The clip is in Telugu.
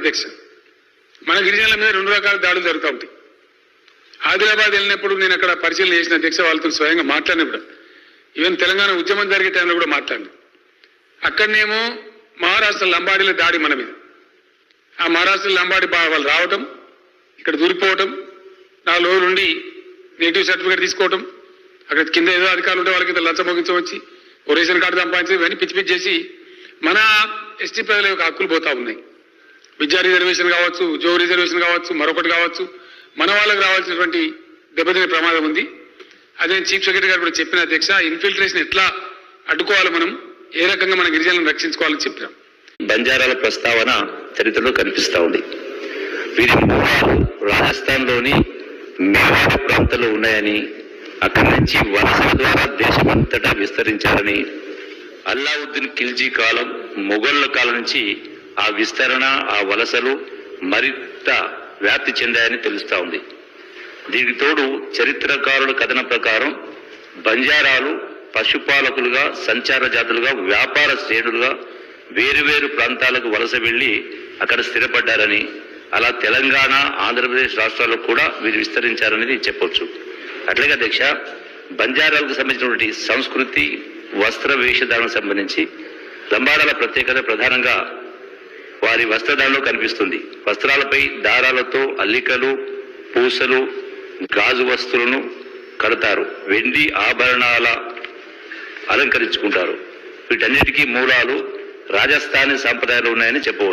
అధ్యక్ష మన గిరిజనుల మీద రెండు రకాల దాడులు జరుగుతూ ఉంటాయి. ఆదిలాబాద్ వెళ్ళినప్పుడు నేను అక్కడ పరిశీలన చేసిన అధ్యక్ష వాళ్ళతో స్వయంగా మాట్లాడినప్పుడు ఈవెన్ తెలంగాణ ఉద్యమం జరిగే టైంలో కూడా మాట్లాడినా. అక్కడనేమో మహారాష్ట్ర లంబాడీల దాడి మన మీద. ఆ మహారాష్ట్ర లంబాడి బా- వాళ్ళు రావటం ఇక్కడ దూరిపోవటం నాలుగు రోజులు ఉండి నెగిటివ్ సర్టిఫికేట్ తీసుకోవటం అక్కడ కింద ఏదో అధికారులు ఉంటే వాళ్ళకి ఇంత లంచం ముగించవచ్చి ఓ రేషన్ కార్డు సంపాదించి ఇవన్నీ పిచ్చి పిచ్చి చేసి మన ఎస్టీ ప్రజల యొక్క హక్కులు పోతా ఉన్నాయి. విద్యా రిజర్వేషన్ కావచ్చు ఉద్యోగ రిజర్వేషన్ కావచ్చు మరొకటి కావచ్చు మన వాళ్ళకి రావాల్సినటువంటి దెబ్బతినే ప్రమాదం ఉంది. అదే చీఫ్ సెక్రటరీ గారు కూడా చెప్పిన అధ్యక్ష ఇన్ఫిల్ట్రేషన్ ఎట్లా అడ్డుకోవాలి మనం ఏ రకంగా మన గిరిజనులను రక్షించుకోవాలని చెప్పినాం. బంజారాల ప్రస్తావన చరిత్రలో కనిపిస్తూ ఉంది. వీరి రాజస్థాన్లోని మేవాడ ప్రాంతంలో ఉన్నాయని అక్కడి నుంచి వలసల ద్వారా దేశమంతటా విస్తరించారని అల్లావుద్దీన్ ఖిల్జీ కాలం మొఘళ్ళ కాలం నుంచి ఆ విస్తరణ ఆ వలసలు మరింత వ్యాప్తి చెందాయని తెలుస్తా ఉంది. దీనికి తోడు చరిత్రకారుల కథన ప్రకారం బంజారాలు పశుపాలకులుగా సంచార జాతులుగా వ్యాపార శ్రేణులుగా వేరువేరు ప్రాంతాలకు వలస వెళ్ళి అక్కడ స్థిరపడ్డారని అలా తెలంగాణ ఆంధ్రప్రదేశ్ రాష్ట్రాల్లో కూడా వీరు విస్తరించారనేది చెప్పొచ్చు. అట్లాగే అధ్యక్ష బంజారాలకు సంబంధించినటువంటి సంస్కృతి వస్త్ర వేషధారణకు సంబంధించి లంబాడాల ప్రత్యేకత ప్రధానంగా వారి వస్త్రధారణలో కనిపిస్తుంది. వస్త్రాలపై దారాలతో అల్లికలు పూసలు గాజు వస్తువులను కడతారు. వెండి ఆభరణాల అలంకరించుకుంటారు. వీటన్నిటికీ మూలాలు రాజస్థానీ సాంప్రదాయాలు ఉన్నాయని చెప్పవచ్చు.